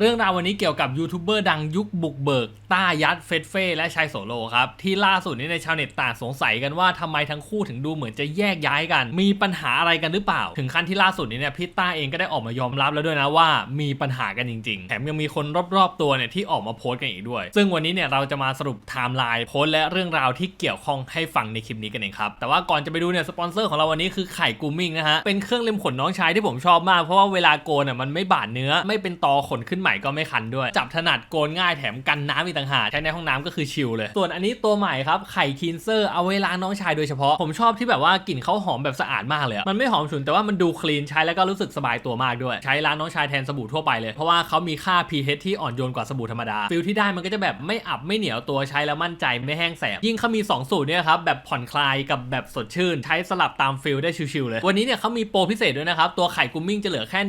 เรื่องราววันนี้เกี่ยวกับยูทูบเบอร์ดังยุคบุกเบิก ต้ายัดเฟสเฟ่และชายโสโลครับ ที่ล่าสุดนี้ในชาวเน็ตต่างสงสัยกันว่าทำไมทั้งคู่ถึงดูเหมือนจะแยกย้ายกัน มีปัญหาอะไรกันหรือเปล่า ถึงขั้นที่ล่าสุดนี้เนี่ยพี่ต้าเองก็ได้ออกมายอมรับแล้วด้วยนะว่ามีปัญหากันจริง ๆ แถมยังมีคนรอบๆตัวเนี่ยที่ออกมาโพสต์กันอีกด้วย ซึ่งวันนี้เนี่ยเราจะมาสรุปไทม์ไลน์โพสต์และเรื่องราวที่เกี่ยวข้องให้ฟังในคลิปนี้กันเองครับแต่ว่าก่อนจะไปดูเนี่ยสปอนเซอร์ของเราวันนี้คือไข่กูมิ่งนะฮะเป็นเครื่องเล็มขนน้องชายที่ผมชอบมากเพราะว่าเวลาโกนอะมันไม่บาดเนื้อไม่เป็นตอขนขึ้นใหม่ก็ไม่คันด้วย จับถนัดโกนง่ายแถมกันน้ำอีกต่างหากใช้ในห้องน้ำก็คือชิลเลย ส่วนอันนี้ตัวใหม่ครับไข่คีนเซอร์เอาไว้ล้างน้องชายโดยเฉพาะผมชอบที่แบบว่ากลิ่นเขาหอมแบบสะอาดมากเลยมันไม่หอมฉุนแต่ว่ามันดูคลีนใช้แล้วก็รู้สึกสบายตัวมากด้วย ใช้ล้างน้องชายแทนสบู่ทั่วไปเลยเพราะว่าเขามีค่า pH ที่อ่อนโยนกว่าสบู่ธรรมดาฟิลที่ได้มันก็จะแบบไม่อับไม่เหนียวตัวใช้แล้วมั่นใจไม่แห้งแสบยิ่งเขามี 2 สูตรเนี่ยครับแบบผ่อนคลายกับแบบสดชื่น ใช้สลับตามฟิลได้ชิวๆเลย วันนี้เนี่ยเขามีโปรพิเศษด้วยนะครับตัวไข่กุมมิ่งจะเหลือแค่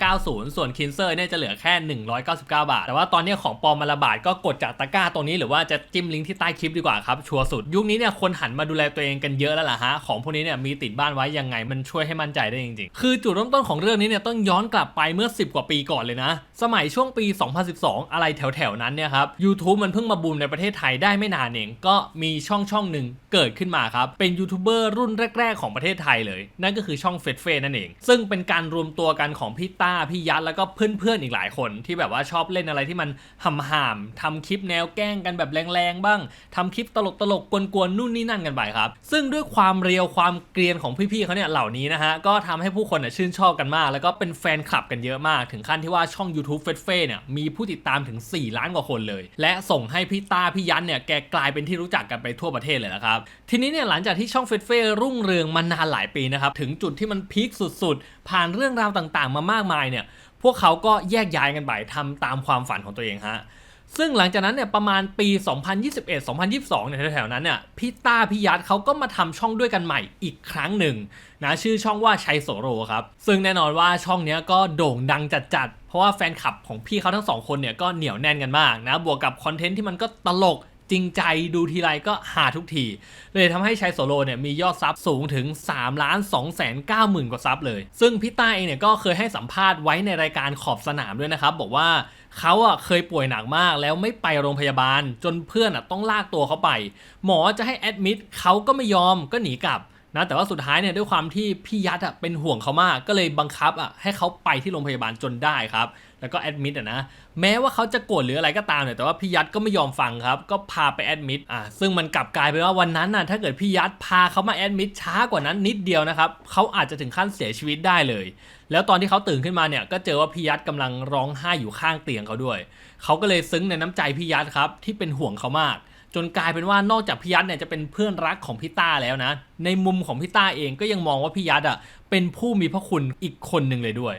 1590 ส่วนคินเซอร์เนี่ยจะเหลือแค่199 บาท แต่ว่าตอนนี้ของปลอมมาระบาดก็กดจากตะกร้าตรงนี้หรือว่าจะจิ้มลิงก์ที่ใต้คลิปดีกว่าครับชัวร์สุด ยุคนี้เนี่ยคนหันมาดูแลตัวเองกันเยอะแล้วล่ะฮะของพวกนี้เนี่ยมีติดบ้านไว้ยังไงมันช่วยให้มั่นใจได้จริงๆ คือจุดเริ่มต้นของเรื่องนี้เนี่ยต้องย้อนกลับไปเมื่อ 10 กว่าปีก่อนเลยนะ สมัยช่วงปี 2012 อะไรแถวๆนั้นเนี่ยครับ YouTube มันเพิ่งมาบูมในประเทศไทยได้ไม่นานเองก็มีช่องช่องหนึ่งเกิดขึ้นมาครับเป็นยูทูบเบอร์รุ่นแรก ๆ ของประเทศไทยเลย นั่นก็คือช่องเฟดเฟนั่นเอง ซึ่งเป็นการรวมตัวกันของพี่ต้าพี่ยัดแล้วก็เพื่อนๆอีกหลายคนที่แบบว่าชอบเล่นอะไรที่มันห่ามทำคลิปแนวแกล้งกันแบบแรงๆบ้างทำคลิปตลกๆกวนๆนู่นนี่นั่นกันไปครับ ซึ่งด้วยความเรียวความเกรียนของพี่ๆเขาเนี่ยเหล่านี้นะฮะก็ทำให้ผู้คนน่ะชื่นชอบกันมาก แล้วก็เป็นแฟนคลับกันเยอะมาก ถึงขั้นที่ว่าช่อง YouTube เฟดเฟ่เนี่ยมีผู้ติดตามถึง 4 ล้านกว่าคนเลย และส่งให้พี่ตาพี่ยันเนี่ยแกกลายเป็นที่รู้จักกันไปทั่วประเทศเลยนะครับ ทีนี้เนี่ยหลังจากที่ช่องเฟดเฟ่รุ่งเรืองมานานหลายปีนะครับ ถึงจุดที่มันพีคสุดๆ ผ่านเรื่องราวต่างๆ มามากมายเนี่ย พวกเขาก็แยกย้ายกันไปทำตามความฝันของตัวเองฮะซึ่งหลังจากนั้นเนี่ยประมาณปี 2021-2022 เนี่ยแถวๆนั้นเนี่ยพี่ต้าพี่ยัดเขาก็มาทำช่องด้วยกันใหม่อีกครั้งหนึ่งนะชื่อช่องว่าชัยโสโรครับ ซึ่งแน่นอนว่าช่องนี้ก็โด่งดังจัดๆ เพราะว่าแฟนคลับของพี่เขาทั้งสองคนเนี่ยก็เหนียวแน่นกันมากนะบวกกับคอนเทนต์ที่มันก็ตลก จริงใจดูทีไรก็หาทุกที เลยทำให้ชัยโสโลเนี่ยมียอดซับสูงถึง3ล้าน2แสน9หมื่นกว่าซับเลย ซึ่งพี่ต้าเองเนี่ยก็เคยให้สัมภาษณ์ไว้ในรายการขอบสนามด้วยนะครับ บอกว่าเขาอะเคยป่วยหนักมากแล้วไม่ไปโรงพยาบาล จนเพื่อนอะต้องลากตัวเขาไป หมอจะให้แอดมิดเขาก็ไม่ยอมก็หนีกลับ นะแต่ว่าสุดท้ายเนี่ยด้วยความที่พี่ยัดอะเป็นห่วงเขามากก็เลยบังคับอะให้เขาไปที่โรงพยาบาลจนได้ครับแล้วก็แอดมิดอะนะแม้ว่าเขาจะโกรธหรืออะไรก็ตามเนี่ยแต่ว่าพี่ยัดก็ไม่ยอมฟังครับก็พาไปแอดมิดอะซึ่งมันกลับกลายเป็นว่าวันนั้นน่ะถ้าเกิดพี่ยัดพาเขามาแอดมิดช้ากว่านั้นนิดเดียวนะครับเขาอาจจะถึงขั้นเสียชีวิตได้เลย แล้วตอนที่เขาตื่นขึ้นมาเนี่ยก็เจอว่าพี่ยัดกำลังร้องไห้อยู่ข้างเตียงเขาด้วยเขาก็เลยซึ้งในน้ำใจพี่ยัดครับที่เป็นห่วงเขามาก จนกลายเป็นว่านอกจากพี่ยัดเนี่ยจะเป็นเพื่อนรักของพี่ต้าแล้วนะ ในมุมของพี่ต้าเองก็ยังมองว่าพี่ยัดอะเป็นผู้มีพระคุณอีกคนหนึ่งเลยด้วย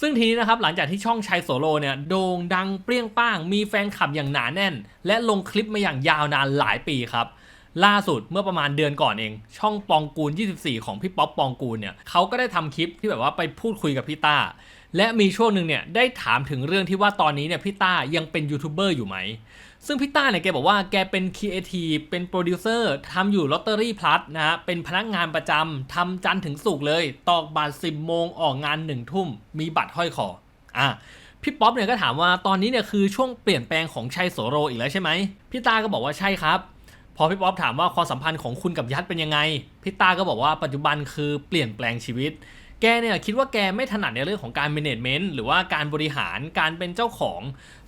ซึ่งทีนี้นะครับหลังจากที่ช่องชัยโสโลเนี่ยโด่งดังเปรี้ยงป้าง มีแฟนคลับอย่างหนาแน่น และลงคลิปมาอย่างยาวนานหลายปีครับล่าสุดเมื่อประมาณเดือนก่อนเอง ช่องปองกูล 24 ของพี่ป๊อปปองกูลเนี่ยเขาก็ได้ทำคลิปที่แบบว่าไปพูดคุยกับพี่ต้า และมีช่วงหนึ่งเนี่ยได้ถามถึงเรื่องที่ว่าตอนนี้เนี่ยพี่ต้ายังเป็นยูทูบเบอร์อยู่ไหม ซึ่งพี่ต้าเนี่ยแกบอกว่าแกเป็นครีเอทีฟเป็นโปรดิวเซอร์ทำอยู่ลอตเตอรี่พลัสนะฮะเป็นพนักงานประจำทำจันทร์ถึงศุกเลย ตอกบัตร10โมงออกงาน1ทุ่ม มีบัตรห้อยคออะพี่ป๊อปเนี่ยก็ถามว่าตอนนี้เนี่ยคือช่วงเปลี่ยนแปลงของชัยโสโรอีกแล้วใช่ไหมพี่ต้าก็บอกว่าใช่ครับ พอพี่ป๊อปถามว่าความสัมพันธ์ของคุณกับยัดเป็นยังไงพี่ต้าก็บอกว่าปัจจุบันคือเปลี่ยนแปลงชีวิต แกเนี่ยคิดว่าแกไม่ถนัดในเรื่องของการ management หรือว่าการบริหารการเป็นเจ้าของ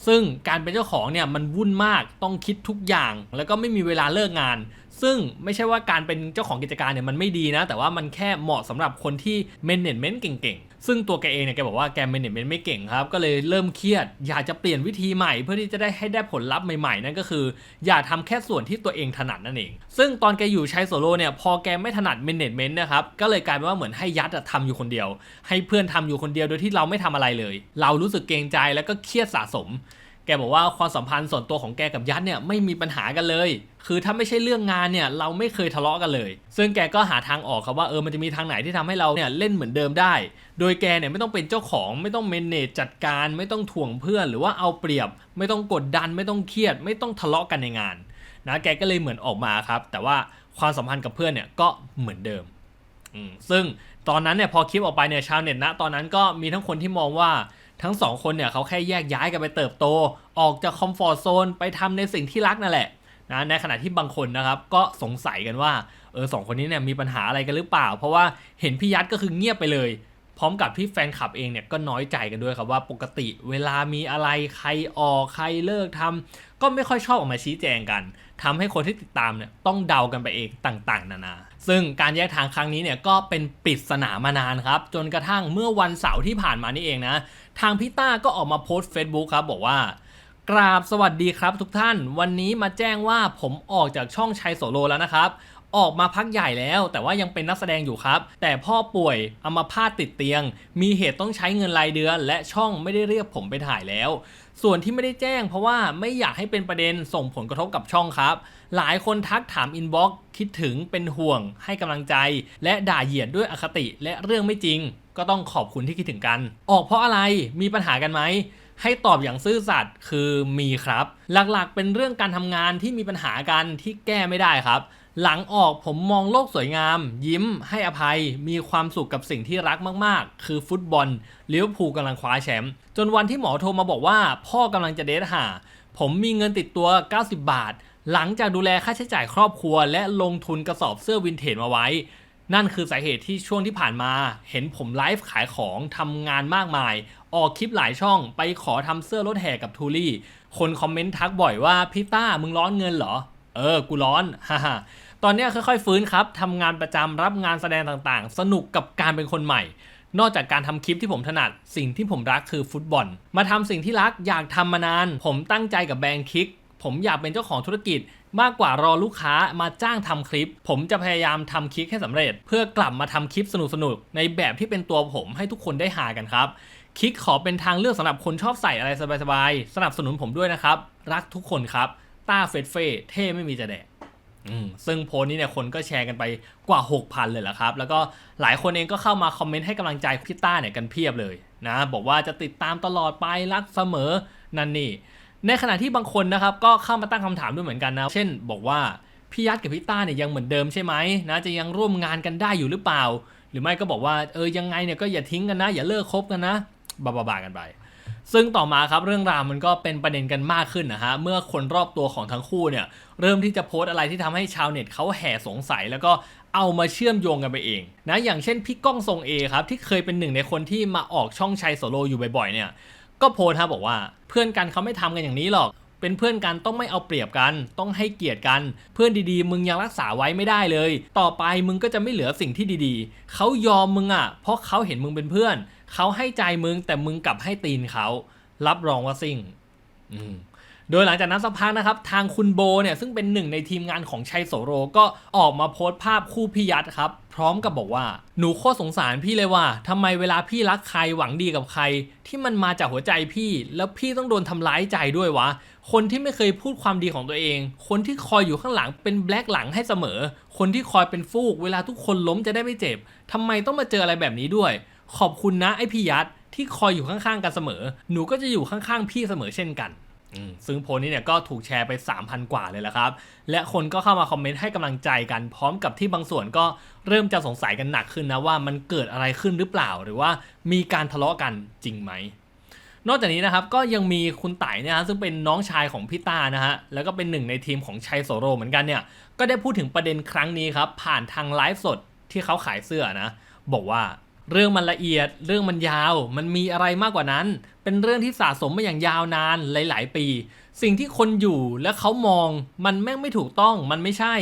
ซึ่งการเป็นเจ้าของเนี่ยมันวุ่นมากต้องคิดทุกอย่าง แล้วก็ไม่มีเวลาเลิกงาน ซึ่งไม่ใช่ว่าการเป็นเจ้าของกิจการเนี่ยมันไม่ดีนะ แต่ว่ามันแค่เหมาะสำหรับคนที่ management เก่ง ซึ่งตัวแกเองเนี่ยแกบอกว่าแกเมนเนเมนไม่เก่งครับ ก็เลยเริ่มเครียด อยากจะเปลี่ยนวิธีใหม่ เพื่อที่จะได้ให้ได้ผลลัพธ์ใหม่ๆ นั่นก็คือ อย่าทำแค่ส่วนที่ตัวเองถนัดนั่นเอง ซึ่งตอนแกอยู่ใช้โซโล่เนี่ยพอแกไม่ถนัดเมนเนเมนนะครับก็เลยกลายเป็นว่าเหมือนให้ยัดอะทำอยู่คนเดียว ให้เพื่อนทำอยู่คนเดียวโดยที่เราไม่ทำอะไรเลย เรารู้สึกเกรงใจแล้วก็เครียดสะสม แกบอกว่าความสัมพันธ์ส่วนตัวของแกกับยัดเนี่ยไม่มีปัญหากันเลย คือถ้าไม่ใช่เรื่องงานเนี่ยเราไม่เคยทะเลาะกันเลย ซึ่งแกก็หาทางออกครับว่าเออมันจะมีทางไหนที่ทำให้เราเนี่ยเล่นเหมือนเดิมได้ โดยแกเนี่ยไม่ต้องเป็นเจ้าของไม่ต้องเมนเนจจัดการ ไม่ต้องถ่วงเพื่อน หรือว่าเอาเปรียบ ไม่ต้องกดดันไม่ต้องเครียด ไม่ต้องทะเลาะกันในงานนะแกก็เลยเหมือนออกมาครับ แต่ว่าความสัมพันธ์กับเพื่อนเนี่ยก็เหมือนเดิมซึ่งตอนนั้นเนี่ยพอคลิปออกไปเนี่ยชาวเน็ตนะตอนนั้นก็มีทั้งคนที่มองว่า ทั้งสองคนเนี่ยเขาแค่แยกย้ายกันไปเติบโต ออกจากคอมฟอร์ทโซนไปทำในสิ่งที่รักนั่นแหละนะในขณะที่บางคนนะครับก็สงสัยกันว่าเออสองคนนี้เนี่ยมีปัญหาอะไรกันหรือเปล่า เพราะว่าเห็นพี่ยัดก็คือเงียบไปเลย พร้อมกับที่แฟนคลับเองเนี่ยก็น้อยใจกันด้วยครับว่าปกติเวลามีอะไรใครออกใครเลิกทำก็ไม่ค่อยชอบออกมาชี้แจงกันทำให้คนที่ติดตามเนี่ยต้องเดากันไปเองต่างๆ นานา ซึ่งการแยกทางครั้งนี้เนี่ยก็เป็นปริศนามานานครับจนกระทั่งเมื่อวันเสาร์ที่ผ่านมานี่เองนะ ทางพี่ต้าก็ออกมาโพสต์ Facebook ครับบอกว่ากราบสวัสดีครับทุกท่าน วันนี้มาแจ้งว่าผมออกจากช่องชัยโสโลแล้วนะครับ ออกมาพักใหญ่แล้ว แต่ว่ายังเป็นนักแสดงอยู่ครับ แต่พ่อป่วยอัมาพาตติดเตียง มีเหตุต้องใช้เงินรายเดือน และช่องไม่ได้เรียกผมไปถ่ายแล้ว ส่วนที่ไม่ได้แจ้ง เพราะว่าไม่อยากให้เป็นประเด็นส่งผลกระทบกับช่องครับ หลายคนทักถามอินบ็อกซ์คิดถึงเป็นห่วง ให้กำลังใจ และด่าเหยียดด้วยอคติและเรื่องไม่จริง ก็ต้องขอบคุณที่คิดถึงกัน ออกเพราะอะไรมีปัญหากันไหมให้ตอบอย่างซื่อสัตย์คือมีครับ หลักๆ เป็นเรื่องการทำงานที่มีปัญหากันที่แก้ไม่ได้ครับ หลังออกผมมองโลกสวยงาม ยิ้มให้อภัย มีความสุขกับสิ่งที่รักมากๆ คือฟุตบอลลิเวอร์พูลกำลังคว้าแชมป์จนวันที่หมอโทรมาบอกว่า พ่อกำลังจะเดทหา ผมมีเงินติดตัว 90 บาท หลังจากดูแลค่าใช้จ่ายครอบครัว และลงทุนกระสอบเสื้อวินเทจมาไว้ นั่นคือสาเหตุที่ช่วงที่ผ่านมา เห็นผมไลฟ์ขายของทำงานมากมาย ออกคลิปหลายช่องไปขอทำเสื้อรถแห่กับทูลี่ คนคอมเมนต์ทักบ่อยว่าพี่ต้ามึงร้อนเงินเหรอ เออ กูร้อน ฮ่า ตอนนี้ค่อยๆฟื้นครับทำงานประจำรับงานแสดงต่างๆ สนุกกับการเป็นคนใหม่ นอกจากการทำคลิปที่ผมถนัด สิ่งที่ผมรักคือฟุตบอล มาทำสิ่งที่รักอยากทำมานาน ผมตั้งใจกับแบรนด์คิก ผมอยากเป็นเจ้าของธุรกิจ มากกว่ารอลูกค้ามาจ้างทำคลิป ผมจะพยายามทำคลิปให้สำเร็จ เพื่อกลับมาทำคลิปสนุกๆในแบบที่เป็นตัวผมให้ทุกคนได้หากันครับคลิกขอเป็นทางเลือกสำหรับคนชอบใส่อะไรสบายๆ สนับสนุนผมด้วยนะครับ รักทุกคนครับ ต้าเฟดเฟ่เท่ไม่มีจะแดก ซึ่งโพสต์นี้เนี่ยคนก็แชร์กันไปกว่า 6,000 เลยแหละครับ แล้วก็หลายคนเองก็เข้ามาคอมเมนต์ให้กำลังใจพี่ต้าเนี่ยกันเพียบเลยนะ บอกว่าจะติดตามตลอดไปรักเสมอนั่นนี่ ในขณะที่บางคนนะครับก็เข้ามาตั้งคำถามด้วยเหมือนกันนะ เช่น บอกว่าพี่ยัดกับพี่ต้าเนี่ยยังเหมือนเดิมใช่ไหมนะจะยังร่วมงานกันได้อยู่หรือเปล่า หรือไม่ก็บอกว่าเออยังไงเนี่ยก็อย่าทิ้งกันนะ อย่าเลิกคบกันนะบ้าๆกันไป ซึ่งต่อมาครับเรื่องราวมันก็เป็นประเด็นกันมากขึ้นนะฮะเมื่อคนรอบตัวของทั้งคู่เนี่ยเริ่มที่จะโพสต์อะไรที่ทำให้ชาวเน็ตเขาแห่สงสัยแล้วก็เอามาเชื่อมโยงกันไปเองนะอย่างเช่นพี่ก้องทรงเอครับที่เคยเป็นหนึ่งในคนที่มาออกช่องชัยโสโลอยู่บ่อยๆเนี่ยก็โพสต์ครับบอกว่าเพื่อนกันเขาไม่ทำกันอย่างนี้หรอก เป็นเพื่อนกันต้องไม่เอาเปรียบกัน ต้องให้เกียรติกัน เพื่อนดีๆ มึงยังรักษาไว้ไม่ได้เลย ต่อไปมึงก็จะไม่เหลือสิ่งที่ดีๆเขายอมมึงอะเพราะเขาเห็นมึงเป็นเพื่อน เขาให้ใจมึงแต่มึงกลับให้ตีนเขารับรองว่าซิ่งโดยหลังจากนั้นสักพักนะครับ ทางคุณโบเนี่ยซึ่งเป็นหนึ่งในทีมงานของชัยโสโรก็ออกมาโพสต์ภาพคู่พี่ยัดครับ พร้อมกับบอกว่า หนูโคตรสงสารพี่เลยว่าทำไมเวลาพี่รักใครหวังดีกับใคร ที่มันมาจากหัวใจพี่ แล้วพี่ต้องโดนทำร้ายใจด้วยวะ คนที่ไม่เคยพูดความดีของตัวเอง คนที่คอยอยู่ข้างหลังเป็นแบล็กหลังให้เสมอ คนที่คอยเป็นฟูก เวลาทุกคนล้มจะได้ไม่เจ็บทำไมต้องมาเจออะไรแบบนี้ด้วย ขอบคุณนะไอพี่ยัดที่คอยอยู่ข้างๆกันเสมอ หนูก็จะอยู่ข้างๆพี่เสมอเช่นกันซึ่งโพสต์นี้เนี่ยก็ถูกแชร์ไป 3,000 กว่าเลยแหละครับ และคนก็เข้ามาคอมเมนต์ให้กำลังใจกัน พร้อมกับที่บางส่วนก็เริ่มจะสงสัยกันหนักขึ้นนะว่ามันเกิดอะไรขึ้นหรือเปล่า หรือว่ามีการทะเลาะกันจริงไหม นอกจากนี้นะครับก็ยังมีคุณไต่เนี่ยฮะซึ่งเป็นน้องชายของพี่ตานะฮะแล้วก็เป็นหนึ่งในทีมของชัยโสโรเหมือนกันเนี่ยก็ได้พูดถึงประเด็นครั้งนี้ครับผ่านทางไลฟ์สดที่เขาขายเสื้อนะบอกว่า เรื่องมันละเอียด เรื่องมันยาว มันมีอะไรมากกว่านั้น เป็นเรื่องที่สะสมมาอย่างยาวนานหลาย ๆ ปี สิ่งที่คนอยู่และเขามองมันแม่งไม่ถูกต้อง มันไม่ใช่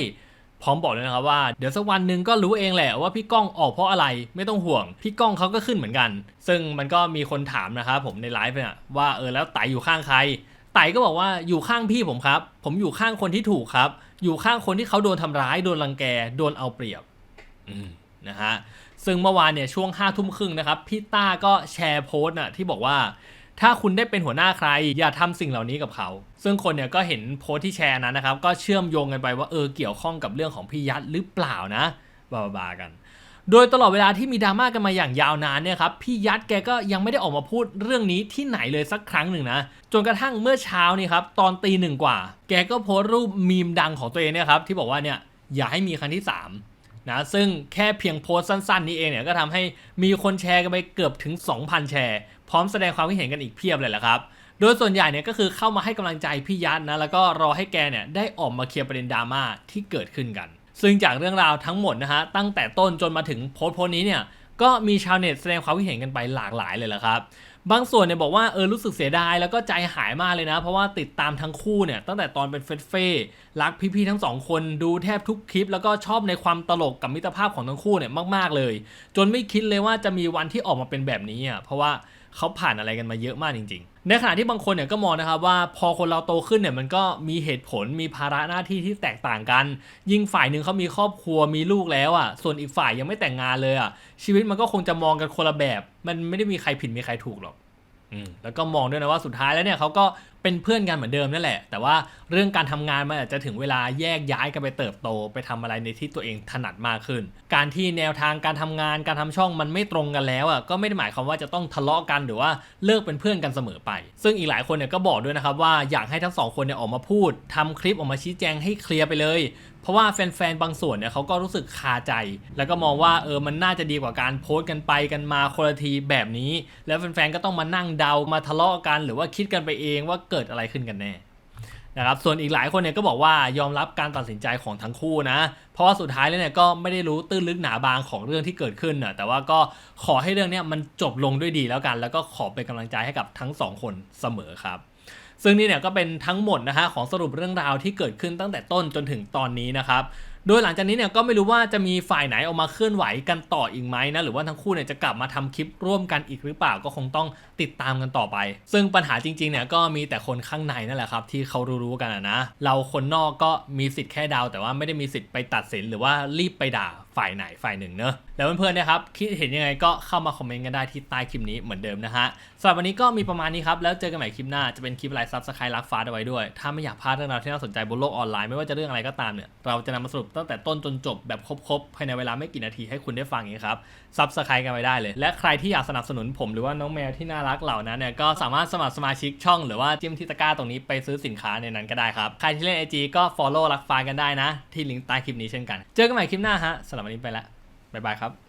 พร้อมบอกเลยนะครับว่า เดี๋ยวสักวันหนึ่งก็รู้เองแหละว่าพี่ก้องออกเพราะอะไรไม่ต้องห่วง พี่ก้องเขาก็ขึ้นเหมือนกัน ซึ่งมันก็มีคนถามนะครับผมในไลฟ์เนี่ยว่าเออแล้วไต่อยู่ข้างใครไตก็บอกว่าอยู่ข้างพี่ผมครับ ผมอยู่ข้างคนที่ถูกครับ อยู่ข้างคนที่เขาโดนทำร้ายโดนรังแกโดนเอาเปรียบนะฮะ ซึ่งเมื่อวานเนี่ยช่วงห้าทุ่มครึ่งนะครับพี่ต้าก็แชร์โพสต์น่ะที่บอกว่า ถ้าคุณได้เป็นหัวหน้าใคร อย่าทำสิ่งเหล่านี้กับเขา ซึ่งคนเนี่ยก็เห็นโพสต์ที่แชร์นั้นนะครับ ก็เชื่อมโยงกันไปว่าเออเกี่ยวข้องกับเรื่องของพี่ยัดหรือเปล่านะบาบากัน โดยตลอดเวลาที่มีดราม่ากันมาอย่างยาวนานเนี่ยครับพี่ยัดแกก็ยังไม่ได้ออกมาพูดเรื่องนี้ที่ไหนเลยสักครั้งหนึ่งนะจนกระทั่งเมื่อเช้านี่ครับตอนตีหนึ่งกว่า แกก็โพสต์รูปมีมดังของตัวเองเนี่ยครับที่บอกว่าเนี่ยอย่าให้มีครั้งที่สาม นะซึ่งแค่เพียงโพสต์สั้นๆ นี้เองเนี่ยก็ทำให้มีคนแชร์กันไปเกือบถึง 2,000 แชร์ พร้อมแสดงความคิดเห็นกันอีกเพียบเลยแหละครับ โดยส่วนใหญ่เนี่ยก็คือเข้ามาให้กำลังใจพี่ยัดนะแล้วก็รอให้แกเนี่ยได้ออกมาเคลียร์ประเด็นดราม่าที่เกิดขึ้นกัน ซึ่งจากเรื่องราวทั้งหมดนะฮะตั้งแต่ต้นจนมาถึงโพสต์โพสต์นี้เนี่ยก็มีชาวเน็ตแสดงความคิดเห็นกันไปหลากหลายเลยแหละครับ บางส่วนเนี่ยบอกว่าเออรู้สึกเสียดายแล้วก็ใจหายมากเลยนะ เพราะว่าติดตามทั้งคู่เนี่ยตั้งแต่ตอนเป็นเฟสเฟ่รักพี่ๆทั้งสองคนดูแทบทุกคลิป แล้วก็ชอบในความตลกกับมิตรภาพของทั้งคู่เนี่ยมาก ๆเลย จนไม่คิดเลยว่าจะมีวันที่ออกมาเป็นแบบนี้อะเพราะว่า เขาผ่านอะไรกันมาเยอะมากจริง ๆ ในขณะที่บางคนเนี่ยก็มองนะครับว่าพอคนเราโตขึ้นเนี่ยมันก็มีเหตุผลมีภาระหน้าที่ที่แตกต่างกัน ยิ่งฝ่ายหนึ่งเขามีครอบครัวมีลูกแล้วอะ ส่วนอีกฝ่ายยังไม่แต่งงานเลยอะชีวิตมันก็คงจะมองกันคนละแบบ มันไม่ได้มีใครผิดมีใครถูกหรอก แล้วก็มองด้วยนะว่าสุดท้ายแล้วเนี่ยเขาก็เป็นเพื่อนกันเหมือนเดิมนั่นแหละ แต่ว่าเรื่องการทำงานมันอาจจะถึงเวลาแยกย้ายกันไปเติบโต ไปทำอะไรในที่ตัวเองถนัดมากขึ้น การที่แนวทางการทำงานการทำช่องมันไม่ตรงกันแล้วอะก็ไม่ได้หมายความว่าจะต้องทะเลาะกันหรือว่าเลิกเป็นเพื่อนกันเสมอไป ซึ่งอีกหลายคนเนี่ยก็บอกด้วยนะครับว่าอยากให้ทั้งสองคนเนี่ยออกมาพูดทำคลิปออกมาชี้แจงให้เคลียร์ไปเลย เพราะว่าแฟนๆ บางส่วนเนี่ยเขาก็รู้สึกคาใจ แล้วก็มองว่าเออมันน่าจะดีกว่าการโพสต์กันไปกันมาคนละทีแบบนี้ แล้วแฟนๆ ก็ต้องมานั่งเดามาทะเลาะกัน หรือว่าคิดกันไปเองว่าเกิดอะไรขึ้นกันแน่นะครับส่วนอีกหลายคนเนี่ยก็บอกว่ายอมรับการตัดสินใจของทั้งคู่นะ เพราะว่าสุดท้ายแล้วเนี่ยก็ไม่ได้รู้ตื้นลึกหนาบางของเรื่องที่เกิดขึ้นนะแต่ว่าก็ขอให้เรื่องเนี้ยมันจบลงด้วยดีแล้วกัน แล้วก็ขอเป็นกำลังใจให้กับทั้งสองคนเสมอครับ ซึ่งนี่เนี่ยก็เป็นทั้งหมดนะฮะของสรุปเรื่องราวที่เกิดขึ้นตั้งแต่ต้นจนถึงตอนนี้นะครับโดยหลังจากนี้เนี่ยก็ไม่รู้ว่าจะมีฝ่ายไหนออกมาเคลื่อนไหวกันต่ออีกไหมนะหรือว่าทั้งคู่เนี่ยจะกลับมาทำคลิปร่วมกันอีกหรือเปล่าก็คงต้องติดตามกันต่อไป ซึ่งปัญหาจริงๆเนี่ยก็มีแต่คนข้างในนั่นแหละครับที่เขารู้ๆกันนะ เราคนนอกก็มีสิทธิ์แค่เดาแต่ว่าไม่ได้มีสิทธิ์ไปตัดสินหรือว่ารีบไปด่า ฝ่ายไหนฝ่ายหนึ่งเนอะแล้วเพื่อนๆนะครับคิดเห็นยังไงก็เข้ามาคอมเมนต์กันได้ที่ใต้คลิปนี้เหมือนเดิมนะฮะสำหรับวันนี้ก็มีประมาณนี้ครับ แล้วเจอกันใหม่คลิปหน้าจะเป็นคลิปไลฟ์ซับสไครต์รักฟ้าเอาไว้ด้วย ถ้าไม่อยากพลาดเรื่องราวที่น่าสนใจบนโลกออนไลน์ไม่ว่าจะเรื่องอะไรก็ตามเนี่ยเราจะนำมาสรุปตั้งแต่ต้นจนจบแบบครบๆภายในเวลาไม่กี่นาทีให้คุณได้ฟังเองครับซับสไครต์กันไว้ได้เลย และใครที่อยากสนับสนุนผมหรือว่าน้องแมวที่น่ารักเหล่านั้นเนี่ยก็สามารถสมัครสมาชิกช่อง หรือว่าจิ้มที่ตะกร้าตรงนี้ไปซื้อสินค้าในนั้นก็ได้ครับใครที่เล่น IG ก็ follow รักฟ้ากันได้นะ ที่ลิงก์ใต้คลิปนี้เช่นกัน เจอกันใหม่คลิปหน้าฮะสำหรับวันนี้ไปละบ๊ายบายครับ